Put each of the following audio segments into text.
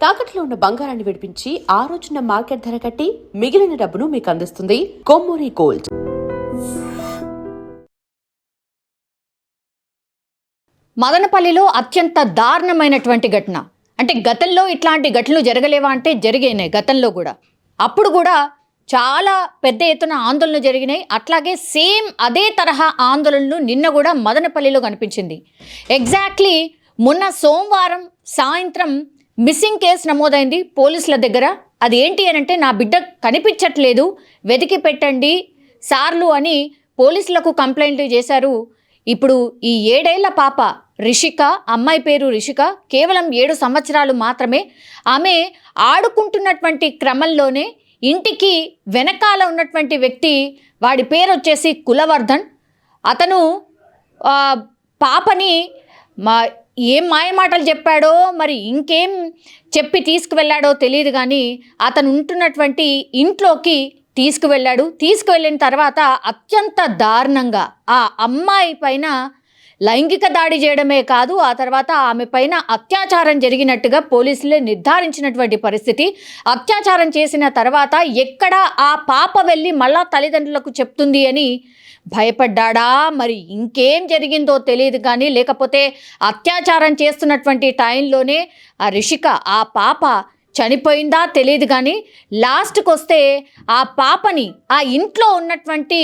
తాకట్లో ఉన్న బంగారాన్ని విడిపించి ఆ రోజున మార్కెట్ ధర కట్టి మిగిలిన డబ్బును మీకు అందిస్తుంది కొమ్మూరి గోల్డ్. మదనపల్లిలో అత్యంత దారుణమైనటువంటి ఘటన. అంటే గతంలో ఇట్లాంటి ఘటనలు జరగలేవా అంటే జరిగాయి గతంలో కూడా. అప్పుడు కూడా చాలా పెద్ద ఎత్తున ఆందోళనలు జరిగినాయి. అట్లాగే సేమ్ అదే తరహా ఆందోళనలు నిన్న కూడా మదనపల్లిలో కనిపించింది. ఎగ్జాక్ట్లీ మొన్న సోమవారం సాయంత్రం మిస్సింగ్ కేసు నమోదైంది. పోలీసుల దగ్గర అది ఏంటి అని అంటే నా బిడ్డ కనిపించట్లేదు వెతికి పెట్టండి సార్లు అని పోలీసులకు కంప్లైంట్లు చేశారు. ఇప్పుడు ఈ ఏడేళ్ళ పాప రిషిక అమ్మాయి పేరు రిషిక కేవలం ఏడు సంవత్సరాలు మాత్రమే ఆమె ఆడుకుంటున్నటువంటి క్రమంలోనే ఇంటికి వెనకాల ఉన్నటువంటి వ్యక్తి వాడి పేరు వచ్చేసి కులవర్ధన్. అతను పాపని మా ఏం మాయమాటలు చెప్పాడో మరి ఇంకేం చెప్పి తీసుకువెళ్ళాడో తెలియదు కానీ అతను ఉంటున్నటువంటి ఇంట్లోకి తీసుకువెళ్ళాడు. తీసుకువెళ్ళిన తర్వాత అత్యంత దారుణంగా ఆ అమ్మాయి పైన లైంగిక దాడి చేయడమే కాదు ఆ తర్వాత ఆమె పైన అత్యాచారం జరిగినట్టుగా పోలీసులే నిర్ధారించినటువంటి పరిస్థితి. అత్యాచారం చేసిన తర్వాత ఎక్కడ ఆ పాప వెళ్ళి మళ్ళా తల్లిదండ్రులకు చెప్తుంది అని భయపడ్డాడా? మరి ఇంకేం జరిగిందో తెలియదు కానీ లేకపోతే అత్యాచారం చేస్తున్నటువంటి టైంలోనే ఆ రిషిక ఆ పాప చనిపోయిందా తెలియదు కానీ లాస్ట్కి వస్తే ఆ పాపని ఆ ఇంట్లో ఉన్నటువంటి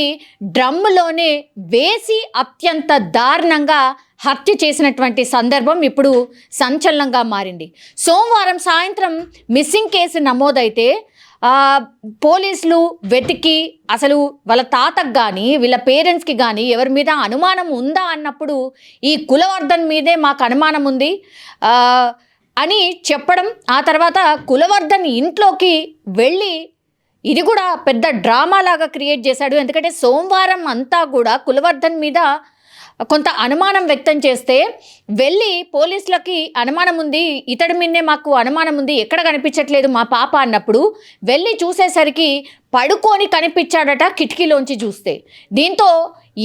డ్రమ్ములోనే వేసి అత్యంత దారుణంగా హత్య చేసినటువంటి సందర్భం ఇప్పుడు సంచలనంగా మారింది. సోమవారం సాయంత్రం మిస్సింగ్ కేసు నమోదైతే పోలీసులు వెతికి అసలు వాళ్ళ తాతకు కానీ వీళ్ళ పేరెంట్స్కి కానీ ఎవరి మీద అనుమానం ఉందా అన్నప్పుడు ఈ కులవర్ధన్ మీదే మాకు అనుమానం ఉంది. అని చెప్పడం ఆ తర్వాత కులవర్ధన్ ఇంట్లోకి వెళ్ళి ఇది కూడా పెద్ద డ్రామా లాగా క్రియేట్ చేశాడు. ఎందుకంటే సోమవారం అంతా కూడా కులవర్ధన్ మీద కొంత అనుమానం వ్యక్తం చేస్తే వెళ్ళి పోలీసులకి అనుమానం ఉంది ఇతడి మీదే మాకు అనుమానం ఉంది ఎక్కడ కనిపించట్లేదు మా పాప అన్నప్పుడు వెళ్ళి చూసేసరికి పడుకొని కనిపించాడట కిటికీలోంచి చూస్తే. దీంతో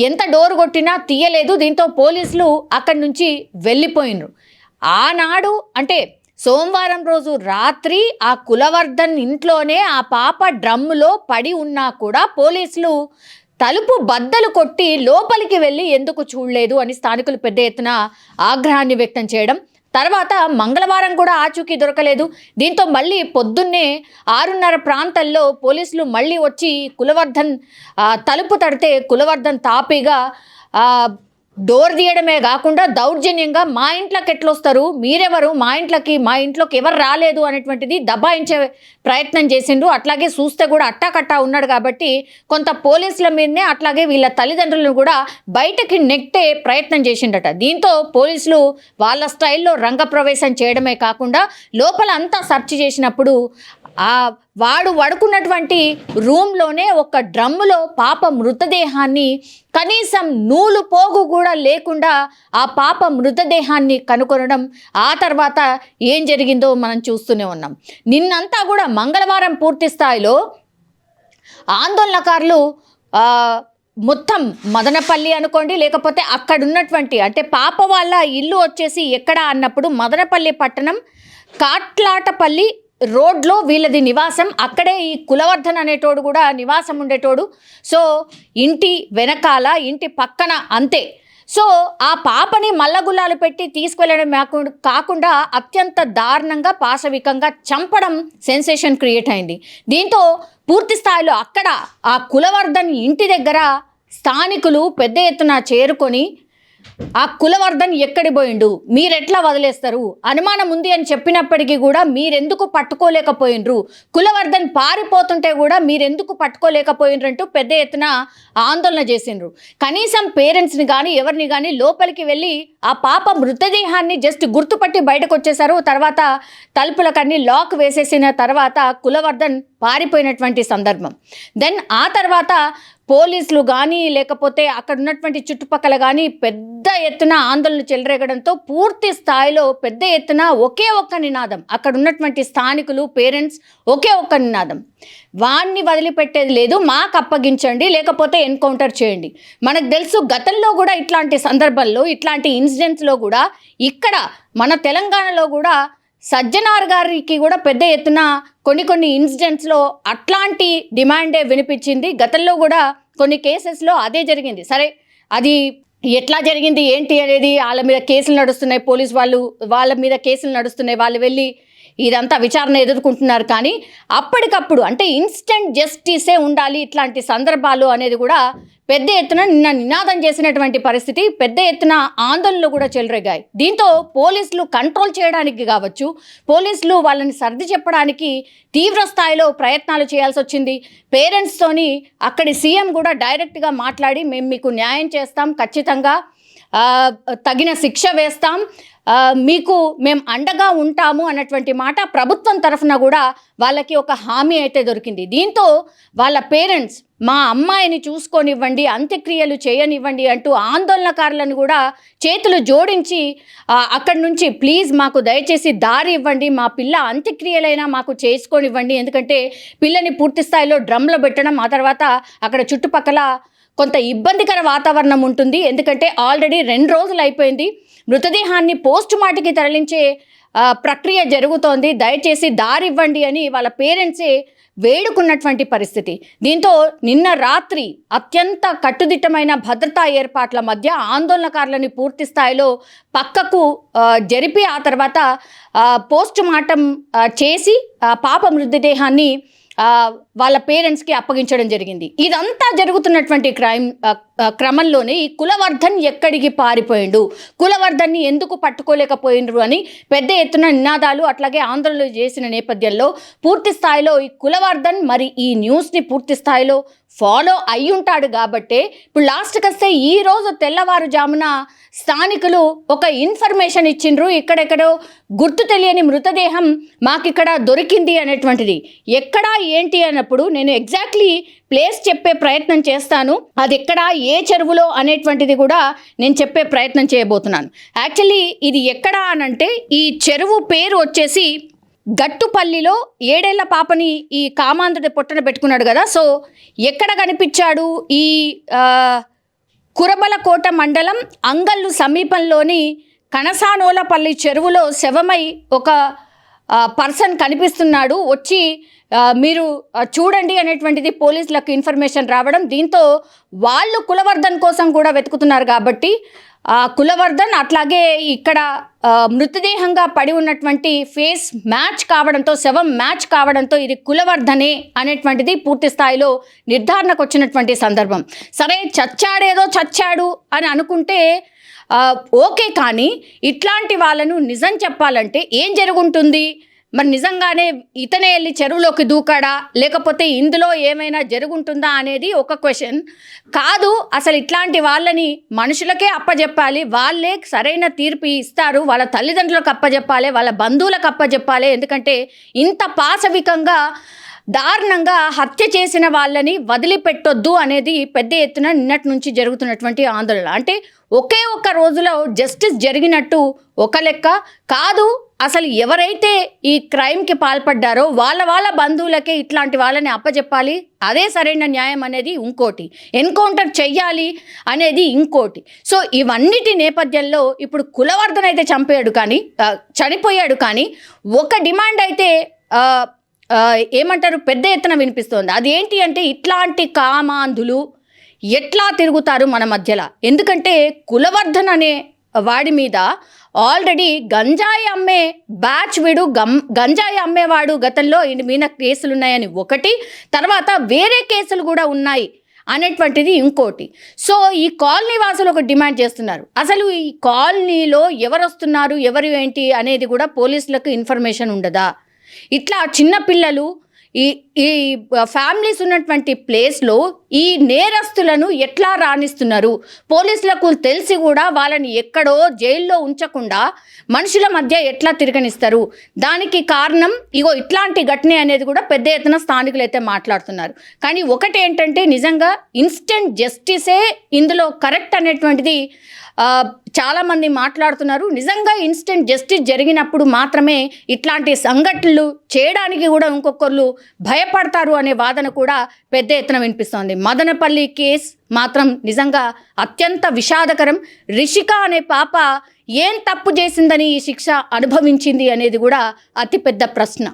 ఎంత డోర్ కొట్టినా తీయలేదు దీంతో పోలీసులు అక్కడి నుంచి వెళ్ళిపోయినరు. ఆనాడు అంటే సోమవారం రోజు రాత్రి ఆ కులవర్ధన్ ఇంట్లోనే ఆ పాప డ్రమ్ములో పడి ఉన్నా కూడా పోలీసులు తలుపు బద్దలు కొట్టి లోపలికి వెళ్ళి ఎందుకు చూడలేదు అని స్థానికులు పెద్ద ఎత్తున ఆగ్రహాన్ని వ్యక్తం చేయడం. తర్వాత మంగళవారం కూడా ఆచూకీ దొరకలేదు. దీంతో మళ్ళీ పొద్దున్నే ఆరున్నర ప్రాంతాల్లో పోలీసులు మళ్ళీ వచ్చి కులవర్ధన్ తలుపు తడితే కులవర్ధన్ తాపీగా డోర్ తీయడమే కాకుండా దౌర్జన్యంగా మా ఇంట్లోకి ఎట్లొస్తారు? మీరెవరు? మా ఇంట్లోకి మా ఇంట్లోకి ఎవరు రాలేదు అనేటువంటిది దబాయించే ప్రయత్నం చేసిండు. అట్లాగే చూస్తే కూడా అట్టాకట్టా ఉన్నాడు కాబట్టి కొంత పోలీసుల మీదనే అట్లాగే వీళ్ళ తల్లిదండ్రులను కూడా బయటకి నెట్టే ప్రయత్నం చేసిండట. దీంతో పోలీసులు వాళ్ళ స్టైల్లో రంగప్రవేశం చేయడమే కాకుండా లోపల అంతా సెర్చ్ చేసినప్పుడు ఆ వాడు పడుకున్నటువంటి రూమ్లోనే ఒక డ్రమ్ములో పాప మృతదేహాన్ని కనీసం నూలు పోగు కూడా లేకుండా ఆ పాప మృతదేహాన్ని కనుగొనడం ఆ తర్వాత ఏం జరిగిందో మనం చూస్తూనే ఉన్నాం. నిన్నంతా కూడా మంగళవారం పూర్తి స్థాయిలో ఆందోళనకారులు మొత్తం మదనపల్లి అనుకోండి లేకపోతే అక్కడ ఉన్నటువంటి అంటే పాప వాళ్ళ ఇల్లు వచ్చేసి ఎక్కడ అన్నప్పుడు మదనపల్లి పట్టణం కాట్లాటపల్లి రోడ్లో వీళ్ళది నివాసం అక్కడే ఈ కులవర్ధన్ అనేటోడు కూడా నివాసం ఉండేటోడు. సో ఇంటి వెనకాల ఇంటి పక్కన అంతే. సో ఆ పాపని మల్లగుల్లాలు పెట్టి తీసుకువెళ్ళడం కాకుండా అత్యంత దారుణంగా పాశవికంగా చంపడం సెన్సేషన్ క్రియేట్ అయింది. దీంతో పూర్తి స్థాయిలో అక్కడ ఆ కులవర్ధన్ ఇంటి దగ్గర స్థానికులు పెద్ద ఎత్తున చేరుకొని ఆ కులవర్ధన్ ఎక్కడి పోయిండు? మీరెట్లా వదిలేస్తారు? అనుమానం ఉంది అని చెప్పినప్పటికీ కూడా మీరెందుకు పట్టుకోలేకపోయినరు కులవర్ధన్ పారిపోతుంటే కూడా మీరెందుకు పట్టుకోలేకపోయినరంటూ పెద్ద ఎత్తున ఆందోళన చేసిండ్రు. కనీసం పేరెంట్స్ని కానీ ఎవరిని కానీ లోపలికి వెళ్ళి ఆ పాప మృతదేహాన్ని జస్ట్ గుర్తుపట్టి బయటకు వచ్చేశారు తర్వాత తలుపులకన్నీ లాక్ వేసేసిన తర్వాత కులవర్ధన్ పారిపోయినటువంటి సందర్భం. దెన్ ఆ తర్వాత పోలీసులు కానీ లేకపోతే అక్కడ ఉన్నటువంటి చుట్టుపక్కల కానీ పెద్ద ఎత్తున ఆందోళన చెలరేగడంతో పూర్తి స్థాయిలో పెద్ద ఎత్తున ఒకే ఒక్క నినాదం. అక్కడ ఉన్నటువంటి స్థానికులు పేరెంట్స్ ఒకే ఒక్క నినాదం. వాణ్ణి వదిలిపెట్టేది లేదు మాకు అప్పగించండి లేకపోతే ఎన్కౌంటర్ చేయండి. మనకు తెలుసు గతంలో కూడా ఇట్లాంటి సందర్భాల్లో ఇట్లాంటి ఇన్సిడెంట్స్లో కూడా ఇక్కడ మన తెలంగాణలో కూడా సజ్జనార్ గారికి కూడా పెద్ద ఎత్తున కొన్ని కొన్ని ఇన్సిడెంట్స్లో అట్లాంటి డిమాండే వినిపించింది. గతంలో కూడా కొన్ని కేసెస్లో అదే జరిగింది. సరే అది ఎట్లా జరిగింది? ఏంటి అనేది వాళ్ళ మీద కేసులు నడుస్తున్నాయి. పోలీస్ వాళ్ళు వాళ్ళ మీద కేసులు నడుస్తున్నాయి. వాళ్ళు వెళ్ళి ఇదంతా విచారణ ఎదుర్కొంటున్నారు. కానీ అప్పటికప్పుడు అంటే ఇన్స్టెంట్ జస్టిసే ఉండాలి ఇట్లాంటి సందర్భాలు అనేది కూడా పెద్ద ఎత్తున నిన్న నినాదం చేసినటువంటి పరిస్థితి పెద్ద ఎత్తున ఆందోళనలు కూడా చెలరేగాయి. దీంతో పోలీసులు కంట్రోల్ చేయడానికి కావచ్చు పోలీసులు వాళ్ళని సర్ది చెప్పడానికి తీవ్ర స్థాయిలో ప్రయత్నాలు చేయాల్సి వచ్చింది. పేరెంట్స్తోని అక్కడి సీఎం కూడా డైరెక్ట్గా మాట్లాడి మేము మీకు న్యాయం చేస్తాం ఖచ్చితంగా తగిన శిక్ష వేస్తాం. మీకు మేము అండగా ఉంటాము అన్నటువంటి మాట ప్రభుత్వం తరఫున కూడా వాళ్ళకి ఒక హామీ అయితే దొరికింది. దీంతో వాళ్ళ పేరెంట్స్ మా అమ్మాయిని చూసుకొనివ్వండి అంత్యక్రియలు చేయనివ్వండి అంటూ ఆందోళనకారులను కూడా చేతులు జోడించి అక్కడి నుంచి ప్లీజ్ మాకు దయచేసి దారి ఇవ్వండి మా పిల్ల అంత్యక్రియలైనా మాకు చేసుకొనివ్వండి ఎందుకంటే పిల్లని పూర్తి స్థాయిలో డ్రమ్లో పెట్టడం ఆ తర్వాత అక్కడ చుట్టుపక్కల కొంత ఇబ్బందికర వాతావరణం ఉంటుంది. ఎందుకంటే ఆల్రెడీ రెండు రోజులు అయిపోయింది. మృతదేహాన్ని పోస్ట్ మార్టంకి తరలించే ప్రక్రియ జరుగుతోంది. దయచేసి దారి ఇవ్వండి అని వాళ్ళ పేరెంట్సే వేడుకున్నటువంటి పరిస్థితి. దీంతో నిన్న రాత్రి అత్యంత కట్టుదిట్టమైన భద్రతా ఏర్పాట్ల మధ్య ఆందోళనకారులని పూర్తి స్థాయిలో పక్కకు జరిపి ఆ తర్వాత పోస్ట్ మార్టం చేసి పాప మృతదేహాన్ని వాళ్ళ పేరెంట్స్కి అప్పగించడం జరిగింది. ఇదంతా జరుగుతున్నటువంటి క్రైమ్ క్రమంలోనే ఈ కులవర్ధన్ ఎక్కడికి పారిపోయిండు? కులవర్ధన్ని ఎందుకు పట్టుకోలేకపోయిండ్రు అని పెద్ద ఎత్తున నినాదాలు అట్లాగే ఆందోళనలు చేసిన నేపథ్యంలో పూర్తి స్థాయిలో ఈ కులవర్ధన్ మరి ఈ న్యూస్ని పూర్తి స్థాయిలో ఫాలో అయి ఉంటాడు కాబట్టే ఇప్పుడు లాస్ట్కి వస్తే ఈరోజు తెల్లవారుజామున స్థానికులు ఒక ఇన్ఫర్మేషన్ ఇచ్చిండ్రు. ఇక్కడెక్కడో గుర్తు తెలియని మృతదేహం మాకిక్కడ దొరికింది అనేటువంటిది. ఎక్కడా ఏంటి అన్నప్పుడు నేను ఎగ్జాక్ట్లీ ప్లేస్ చెప్పే ప్రయత్నం చేస్తాను. అది ఎక్కడ ఏ చెరువులో అనేటువంటిది కూడా నేను చెప్పే ప్రయత్నం చేయబోతున్నాను. యాక్చువల్లీ ఇది ఎక్కడ అనంటే ఈ చెరువు పేరు వచ్చేసి గట్టుపల్లిలో ఏడేళ్ళ పాపని ఈ కామాంధుడి పొట్టన పెట్టుకున్నాడు కదా. సో ఎక్కడ కనిపించాడు ఈ కురబలకోట మండలం అంగల్లు సమీపంలోని కనసానోలపల్లి చెరువులో శవమై ఒక పర్సన్ కనిపిస్తున్నాడు. వచ్చి మీరు చూడండి అనేటువంటిది పోలీసులకు ఇన్ఫర్మేషన్ రావడం. దీంతో వాళ్ళు కులవర్ధన్ కోసం కూడా వెతుకుతున్నారు కాబట్టి ఆ కులవర్ధన్ అట్లాగే ఇక్కడ మృతదేహంగా పడి ఉన్నటువంటి ఫేస్ మ్యాచ్ కావడంతో శవం మ్యాచ్ కావడంతో ఇది కులవర్ధనే అనేటువంటిది పూర్తి స్థాయిలో నిర్ధారణకు వచ్చినటువంటి సందర్భం. సరే చచ్చాడేదో చచ్చాడు అని అనుకుంటే ఓకే కానీ ఇట్లాంటి వాళ్ళను నిజం చెప్పాలంటే ఏం జరుగుంటుంది? మరి నిజంగానే ఇతనే వెళ్ళి చెరువులోకి దూకాడా? లేకపోతే ఇందులో ఏమైనా జరుగుంటుందా అనేది ఒక క్వశ్చన్. కాదు అసలు ఇట్లాంటి వాళ్ళని మనుషులకే అప్పజెప్పాలి. వాళ్ళే సరైన తీర్పు ఇస్తారు. వాళ్ళ తల్లిదండ్రులకు అప్పజెప్పాలి వాళ్ళ బంధువులకు అప్పజెప్పాలి. ఎందుకంటే ఇంత పాశవికంగా దారుణంగా హత్య చేసిన వాళ్ళని వదిలిపెట్టొద్దు అనేది పెద్ద ఎత్తున నిన్నటి నుంచి జరుగుతున్నటువంటి ఆందోళన. అంటే ఒకే ఒక్క రోజులో జస్టిస్ జరిగినట్టు ఒక లెక్క. కాదు అసలు ఎవరైతే ఈ క్రైమ్కి పాల్పడ్డారో వాళ్ళ వాళ్ళ బంధువులకే ఇట్లాంటి వాళ్ళని అప్పచెప్పాలి అదే సరైన న్యాయం అనేది ఇంకోటి. ఎన్కౌంటర్ చెయ్యాలి అనేది ఇంకోటి. సో ఇవన్నిటి నేపథ్యంలో ఇప్పుడు కులవర్ధన్ అయితే చంపాడు కానీ చనిపోయాడు కానీ ఒక డిమాండ్ అయితే ఏమంటారు? పెద్ద ఎత్తున వినిపిస్తోంది. అదేంటి అంటే ఇట్లాంటి కామాంధులు ఎట్లా తిరుగుతారు మన మధ్యలో? ఎందుకంటే కులవర్ధన్ అనే వాడి మీద ఆల్రెడీ గంజాయి అమ్మే బ్యాచ్ వీడు గం గంజాయి అమ్మేవాడు గతంలో ఈయన మీద కేసులు ఉన్నాయని ఒకటి తర్వాత వేరే కేసులు కూడా ఉన్నాయి అనేటువంటిది ఇంకోటి. సో ఈ కాలనీ వాసులు ఒక డిమాండ్ చేస్తున్నారు. అసలు ఈ కాలనీలో ఎవరు వస్తున్నారు ఎవరు ఏంటి అనేది కూడా పోలీసులకు ఇన్ఫర్మేషన్ ఉండదా? ఇట్లా చిన్నపిల్లలు ఈ ఈ ఫ్యామిలీస్ ఉన్నటువంటి ప్లేస్లో ఈ నేరస్తులను ఎట్లా రాణిస్తున్నారు? పోలీసులకు తెలిసి కూడా వాళ్ళని ఎక్కడో జైల్లో ఉంచకుండా మనుషుల మధ్య ఎట్లా తిరగనిస్తారు? దానికి కారణం ఇగో ఇట్లాంటి ఘటన అనేది కూడా పెద్ద ఎత్తున స్థానికులు అయితే మాట్లాడుతున్నారు. కానీ ఒకటి ఏంటంటే నిజంగా ఇన్స్టెంట్ జస్టిసే ఇందులో కరెక్ట్ అనేటువంటిది చాలామంది మాట్లాడుతున్నారు. నిజంగా ఇన్స్టెంట్ జస్టిస్ జరిగినప్పుడు మాత్రమే ఇట్లాంటి సంఘటనలు చేయడానికి కూడా ఇంకొకరు భయపడతారు అనే వాదన కూడా పెద్ద ఎత్తున వినిపిస్తోంది. మదనపల్లి కేస్ మాత్రం నిజంగా అత్యంత విషాదకరం. రిషిక అనే పాప ఏం తప్పు చేసిందని ఈ శిక్ష అనుభవించింది అనేది కూడా అతిపెద్ద ప్రశ్న.